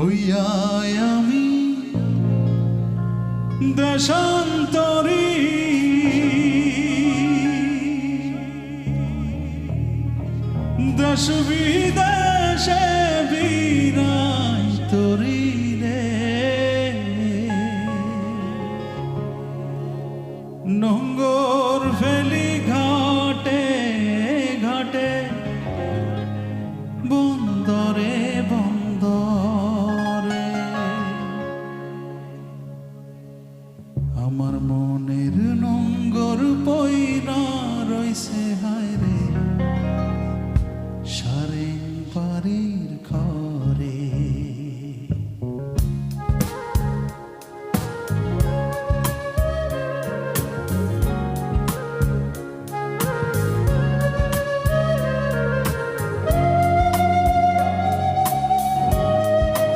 হইয়া আমি দেশান্তরী। দেশ বিদেশে বিরাই রে নোংর ফেলি ঘাটে ঘাটে আমার মনের নঙ্গর পয়রা রইছে হায় রে। সারে পারি